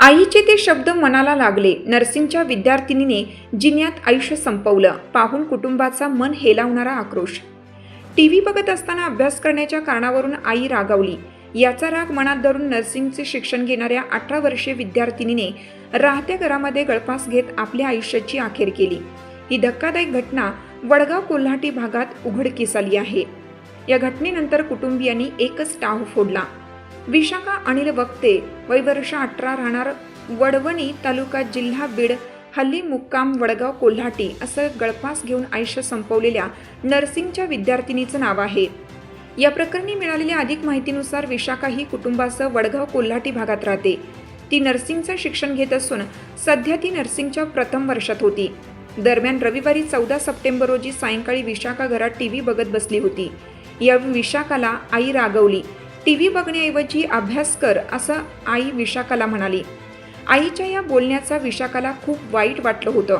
आईचे ते शब्द मनाला लागले नर्सिंगच्या विद्यार्थिनीने जिन्यात आयुष्य संपवलं पाहून कुटुंबाचा मन हेलावणारा आक्रोश. टी व्ही बघत असताना अभ्यास करण्याच्या कारणावरून आई रागावली. याचा राग मनात धरून नर्सिंगचे शिक्षण घेणाऱ्या अठरा वर्षीय विद्यार्थिनीने राहत्या घरामध्ये गळफास घेत आपल्या आयुष्याची अखेर केली. ही धक्कादायक घटना वडगाव कोल्हाटी भागात उघडकीस आली आहे. या घटनेनंतर कुटुंबियांनी एकच टाव फोडला. विशाखा अनिल वक्ते वय वर्ष अठरा राहणार वडवणी तालुका जिल्हा बीड हल्ली मुक्काम वडगाव कोल्हाटी असं गळफास घेऊन आयुष्य संपवलेल्या नर्सिंगच्या विद्यार्थिनीचं नाव आहे. या प्रकरणी मिळालेल्या अधिक माहितीनुसार विशाखा ही कुटुंबासह वडगाव कोल्हाटी भागात राहते. ती नर्सिंगचं शिक्षण घेत असून सध्या ती नर्सिंगच्या प्रथम वर्षात होती. दरम्यान रविवारी चौदा सप्टेंबर रोजी सायंकाळी विशाखा घरात टी व्ही बघत बसली होती. या विशाखाला आई रागवली. टी व्ही बघण्याऐवजी अभ्यास कर असं आई विशाखाला म्हणाली. आईच्या या बोलण्याचा विशाखाला खूप वाईट वाटलं होतं.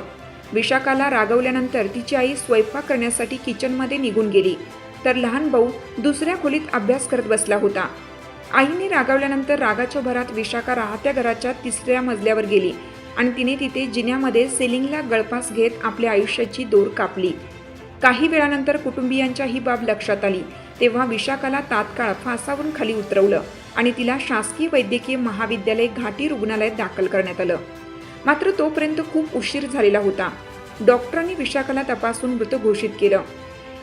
विशाखाला रागवल्यानंतर तिची आई स्वयंपाक करण्यासाठी किचनमध्ये निघून गेली. तर लहान भाऊ दुसऱ्या खोलीत अभ्यास करत बसला होता. आईने रागावल्यानंतर रागाच्या भरात विशाखा राहत्या घराच्या तिसऱ्या मजल्यावर गेली आणि तिने तिथे जिन्यामध्ये सेलिंगला गळपास घेत आपल्या आयुष्याची दोर कापली. काही वेळानंतर कुटुंबियांच्या ही बाब लक्षात आली. तेव्हा विशाखाला तात्काळ फासावरून खाली उतरवलं आणि तिला शासकीय वैद्यकीय महाविद्यालय घाटी रुग्णालयात दाखल करण्यात आलं. मात्र तोपर्यंत खूप उशीर झालेला होता. डॉक्टरांनी विशाखाला तपासून मृत घोषित केलं.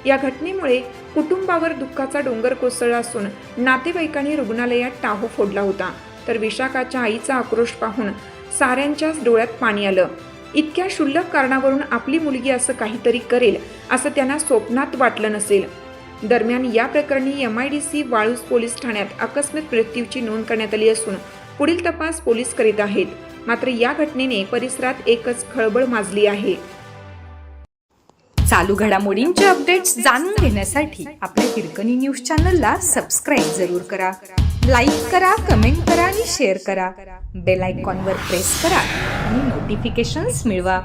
या घटनेमुळे कुटुंबावर दुःखाचा डोंगर कोसळला असून नातेवाईकांनी रुग्णालयात टाहो फोडला होता. तर विशाखाच्या आईचा आक्रोश पाहून साऱ्यांच्याच डोळ्यात पाणी आलं. इतक्या क्षुल्लक कारणावरून आपली मुलगी असं काहीतरी करेल असं त्यांना स्वप्नात वाटलं नसेल. दरम्यान या प्रकरणी एम आय डी सी वाळूस पोलीस ठाण्यात आकस्मिक मृत्यूची नोंद करण्यात आली असून पुढील तपास पोलीस करीत आहेत. मात्र या घटनेने परिसरात एकच खळबळ माजली आहे. चालू घडामोडींचे अपडेट्स जाणून घेण्यासाठी आपल्या हिरकणी न्यूज चॅनलला सबस्क्राईब जरूर करा. लाईक करा कमेंट करा आणि शेअर करा. बेल आयकॉनवर प्रेस करा आणि नोटिफिकेशन्स मिळवा.